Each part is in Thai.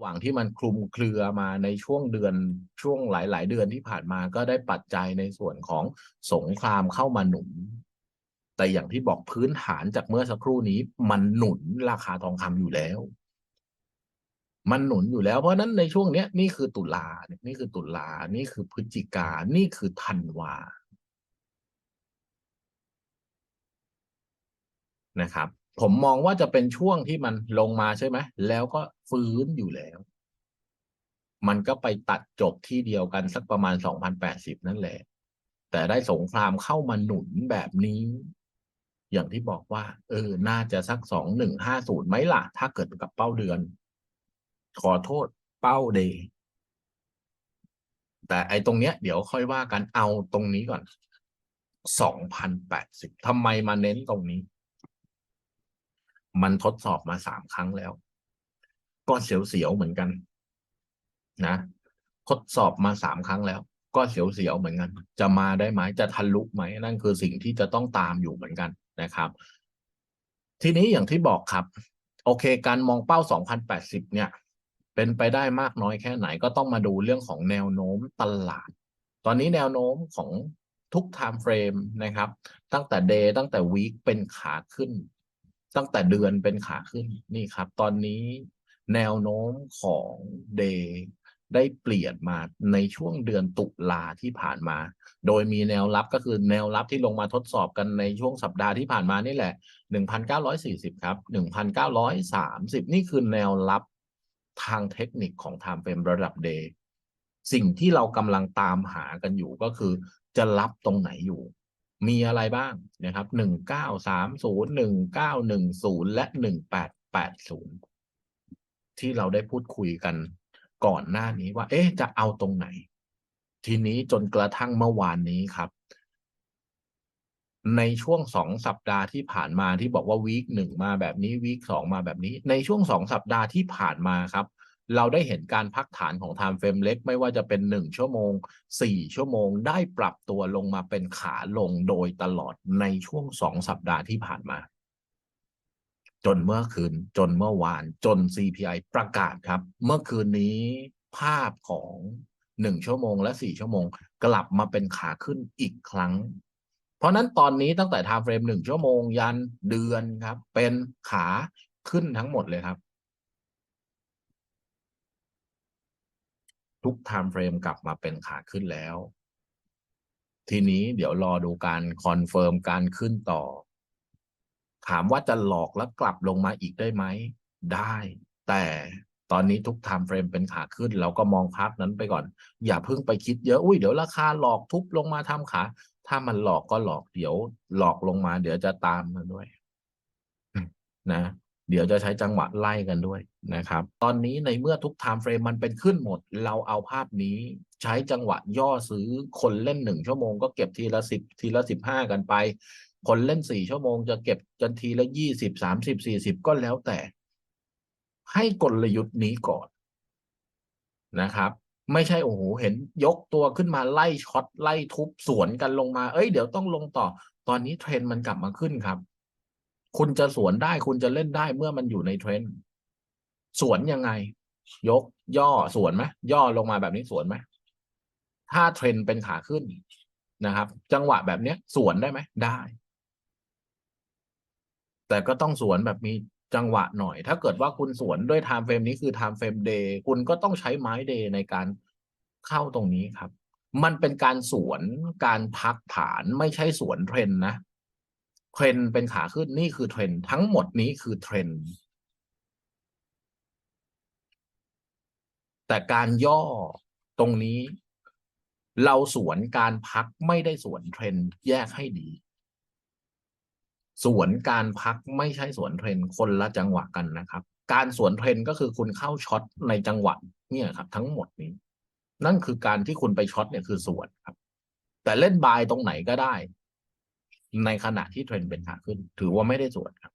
ระหว่างที่มันคลุมเครือมาในช่วงเดือนช่วงหลาย ๆ เดือนที่ผ่านมาก็ได้ปัจจัยในส่วนของสงครามเข้ามาหนุน แต่อย่างที่บอกพื้นฐานจากเมื่อสักครู่นี้ มันหนุนราคาทองคำอยู่แล้ว มันหนุนอยู่แล้วเพราะนั้นในช่วงเนี้ยนี่คือตุลานี่คือตุลานี่คือพฤศจิกานี่คือธันวานะครับ ผมมองว่าจะเป็นช่วงที่มันลงมาใช่ไหม แล้วก็ฟื้นอยู่แล้ว มันก็ไปตัดจบที่เดียวกันสักประมาณ2,080นั่นแหละ แต่ได้สงครามเข้ามาหนุนแบบนี้ อย่างที่บอกว่า เออ น่าจะสัก2150ไหมล่ะ ถ้าเกิดกับเป้าเดือน ขอโทษเป้าเดย์แต่ไอ้ตรงเนี้ย เดี๋ยวค่อยว่ากันเอาตรงนี้ก่อน2,080ทำไมมาเน้นตรงนี้ มันทดสอบมาสามครั้งแล้ว ก็เสียวๆเหมือนกัน นะ ทดสอบมาสามครั้งแล้ว ก็เสียวๆเหมือนกัน จะมาได้ไหมจะทะลุไหมนั่นคือสิ่งที่จะต้องตามอยู่เหมือนกันนะครับ ทีนี้อย่างที่บอกครับ โอเค การมองเป้า 2,080 เนี่ย เป็นไปได้มากน้อยแค่ไหนก็ต้องมาดูเรื่องของแนวโน้มตลาด ตอนนี้แนวโน้มของทุก time frame นะครับ ตั้งแต่ day ตั้งแต่ week เป็นขาขึ้น ตั้งแต่เดือนเป็นขาขึ้นนี่ครับ ตอนนี้แนวโน้มของ day ได้เปลี่ยนมาในช่วงเดือนตุลาที่ผ่านมา โดยมีแนวรับก็คือแนวรับที่ลงมาทดสอบกันในช่วงสัปดาห์ที่ผ่านมานี่แหละ 1,940 ครับ 1,930 นี่คือแนวรับทางเทคนิคของ time frame ระดับ day สิ่งที่เรากำลังตามหากันอยู่ก็คือจะรับตรงไหนอยู่ มีอะไรบ้างนะครับ1930 1910และ1880ที่เราได้พูดคุยกันก่อนหน้านี้ว่า เอ๊ะ จะเอาตรงไหน ทีนี้จนกระทั่งเมื่อวานนี้ครับ ในช่วงสองสัปดาห์ที่ผ่านมาที่บอกว่าวีคหนึ่งมาแบบนี้วีคสองมาแบบนี้ ในช่วงสองสัปดาห์ที่ผ่านมาครับ เราได้เห็นการพักฐานของ time frame เล็กไม่ว่าจะเป็นหนึ่งชั่วโมงสี่ชั่วโมง ได้ปรับตัวลงมาเป็นขาลงโดยตลอดในช่วงสองสัปดาห์ที่ผ่านมา จนเมื่อคืนจนเมื่อวานจน CPI ประกาศครับ เมื่อคืนนี้ภาพของหนึ่งชั่วโมงและสี่ชั่วโมง กลับมาเป็นขาขึ้นอีกครั้ง เพราะนั้นตอนนี้ตั้งแต่ time frame หนึ่งชั่วโมงยันเดือนครับ เป็นขาขึ้นทั้งหมดเลยครับ ทุก time frame กลับมาเป็นขาขึ้นแล้ว ทีนี้เดี๋ยวรอดูการคอนเฟิร์มการขึ้นต่อ ถามว่าจะหลอกแล้วกลับลงมาอีกได้ไหม ได้ แต่ตอนนี้ทุก time frame เป็นขาขึ้น เราก็มองภาพนั้นไปก่อน อย่าเพิ่งไปคิดเยอะอุ้ยเดี๋ยวราคาหลอกทุบลงมาทำขา ถ้ามันหลอกก็หลอกเดี๋ยว หลอกลงมา เดี๋ยวจะตามมาด้วย นะ เดี๋ยวจะใช้จังหวะไล่กันด้วยนะครับ ตอนนี้ในเมื่อทุก time frame มันเป็นขึ้นหมด เราเอาภาพนี้ใช้จังหวะย่อซื้อคนเล่นหนึ่งชั่วโมงก็เก็บทีละสิบทีละสิบห้ากันไป คนเล่นสี่ชั่วโมงจะเก็บกันทีละยี่สิบสามสิบสี่สิบก็แล้วแต่ ให้กลยุทธ์นี้ก่อนนะครับ ไม่ใช่โอ้โหเห็นยกตัวขึ้นมาไล่ช็อตไล่ทุบสวนกันลงมา เอ้ยเดี๋ยวต้องลงต่อ ตอนนี้เทรนด์มันกลับมาขึ้นครับ คุณจะสวนได้คุณจะเล่นได้เมื่อมันอยู่ในเทรนด์สวนยังไง ยกย่อสวนไหมย่อลงมาแบบนี้สวนไหมถ้าเทรนด์เป็นขาขึ้นนะครับ จังหวะแบบเนี้ย สวนได้ไหมได้ แต่ก็ต้องสวนแบบมีจังหวะหน่อย ถ้าเกิดว่าคุณสวนด้วย time frame นี้คือ time frame day คุณก็ต้องใช้ไม้ day ในการเข้าตรงนี้ครับ มันเป็นการสวนการพักฐานไม่ใช่สวนเทรนนะ เทรนเป็นขาขึ้นนี่คือเทรนทั้งหมดนี้คือเทรนแต่การย่อตรงนี้ เราสวนการพักไม่ได้สวนเทรนแยกให้ดี สวนการพักไม่ใช่สวนเทรนคนละจังหวะกันนะครับ การสวนเทรนก็คือคุณเข้าช็อตในจังหวะเนี่ยครับ ทั้งหมดนี้ นั่นคือการที่คุณไปช็อตเนี่ยคือสวนครับ แต่เล่นบายตรงไหนก็ได้ ในขณะที่เทรนเป็นขาขึ้น ถือว่าไม่ได้สวนครับ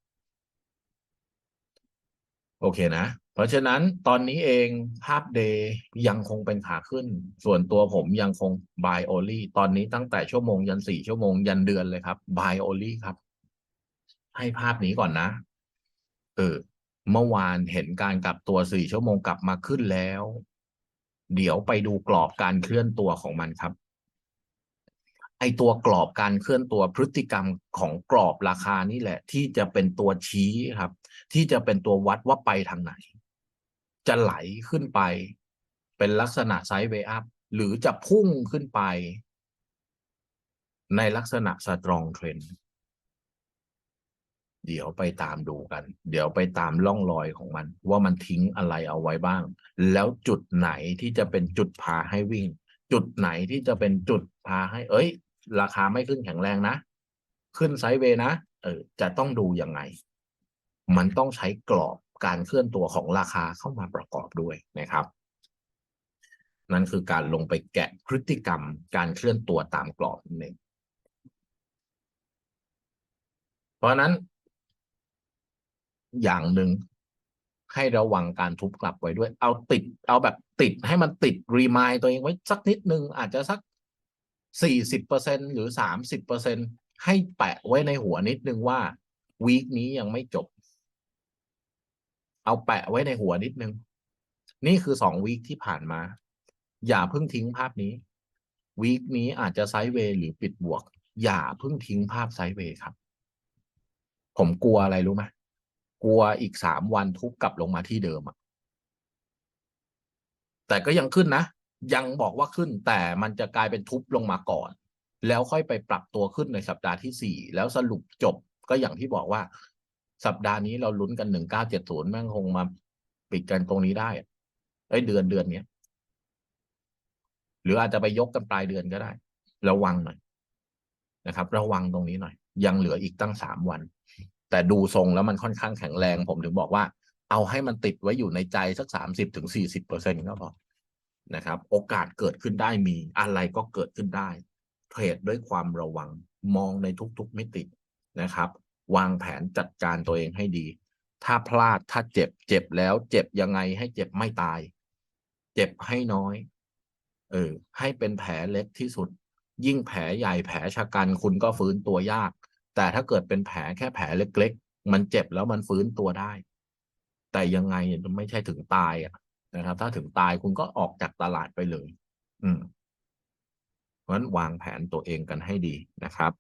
โอเคนะ เพราะฉะนั้นตอนนี้เองภาพเดย์ยังคงเป็นขาขึ้น ส่วนตัวผมยังคง buy only ตอนนี้ตั้งแต่ชั่วโมงยันสี่ชั่วโมงยันเดือนเลยครับ buy only ครับ ให้ภาพนี้ก่อนนะ เออ เมื่อวานเห็นการกลับตัวสี่ชั่วโมงกลับมาขึ้นแล้ว เดี๋ยวไปดูกรอบการเคลื่อนตัวของมันครับ ไอตัวกรอบการเคลื่อนตัวพฤติกรรมของกรอบราคานี่แหละ ที่จะเป็นตัวชี้ครับ ที่จะเป็นตัววัดว่าไปทางไหน จะไหลขึ้นไป เป็นลักษณะไซด์เวอัพหรือจะพุ่งขึ้นไป ในลักษณะสตรองเทรนเดี๋ยวไปตามดูกัน เดี๋ยวไปตามล่องรอยของมัน ว่ามันทิ้งอะไรเอาไว้บ้าง แล้วจุดไหนที่จะเป็นจุดพาให้วิ่ง จุดไหนที่จะเป็นจุดพาให้ เอ้ย ราคาไม่ขึ้นแข็งแรงนะ ขึ้นไซด์เวย์นะเออจะต้องดูยังไง มันต้องใช้กรอบการเคลื่อนตัวของราคาเข้ามาประกอบด้วยนะครับ นั่นคือการลงไปแกะพฤติกรรมการเคลื่อนตัวตามกรอบนั่นเองเพราะฉะนั้น อย่างหนึ่งให้ระวังการทุบกลับไว้ด้วย เอาติด เอาแบบติดให้มันติดรีมายตัวเองไว้สักนิดนึง อาจจะสัก สี่สิบเปอร์เซ็นหรือสามสิบเปอร์เซ็นให้แปะไว้ในหัวนิดนึงว่าวีคนี้ยังไม่จบ เอาแปะไว้ในหัวนิดนึง นี่คือสองวีคที่ผ่านมา อย่าเพิ่งทิ้งภาพนี้วีคนี้อาจจะไซด์เวย์หรือปิดบวก อย่าเพิ่งทิ้งภาพไซด์เวย์ครับ ผมกลัวอะไรรู้ไหมกลัวอีกสามวันทุบกลับลงมาที่เดิมอะแต่ก็ยังขึ้นนะ ยังบอกว่าขึ้นแต่มันจะกลายเป็นทุบลงมาก่อน แล้วค่อยไปปรับตัวขึ้นในสัปดาห์ที่สี่แล้วสรุปจบก็อย่างที่บอกว่า สัปดาห์นี้เราลุ้นกันหนึ่งเก้าเจ็ดศูนย์แม่งคงมาปิดกันตรงนี้ได้ไอ้เดือนเดือนเนี้ยหรืออาจจะไปยกกันปลายเดือนก็ได้ ระวังหน่อยนะครับ ระวังตรงนี้หน่อย ยังเหลืออีกตั้งสามวัน แต่ดูทรงแล้วมันค่อนข้างแข็งแรง ผมถึงบอกว่า เอาให้มันติดไว้อยู่ในใจสักสามสิบถึงสี่สิบเปอร์เซ็นก็พอ นะครับ โอกาสเกิดขึ้นได้มีอะไรก็เกิดขึ้นได้ เทรดด้วยความระวังมองในทุกๆมิตินะครับ วางแผนจัดการตัวเองให้ดี ถ้าพลาดถ้าเจ็บ เจ็บแล้ว เจ็บยังไงให้เจ็บไม่ตาย เจ็บให้น้อย เออ ให้เป็นแผลเล็กที่สุด ยิ่งแผลใหญ่แผลชะกันคุณก็ฟื้นตัวยาก แต่ถ้าเกิดเป็นแผลแค่แผลเล็ก ๆ มันเจ็บแล้วมันฟื้นตัวได้ แต่ยังไงไม่ใช่ถึงตายอะ นะครับ ถ้าถึงตายคุณก็ออกจากตลาดไปเลย อืมเพราะฉะนั้นวางแผนตัวเองกันให้ดีนะครับ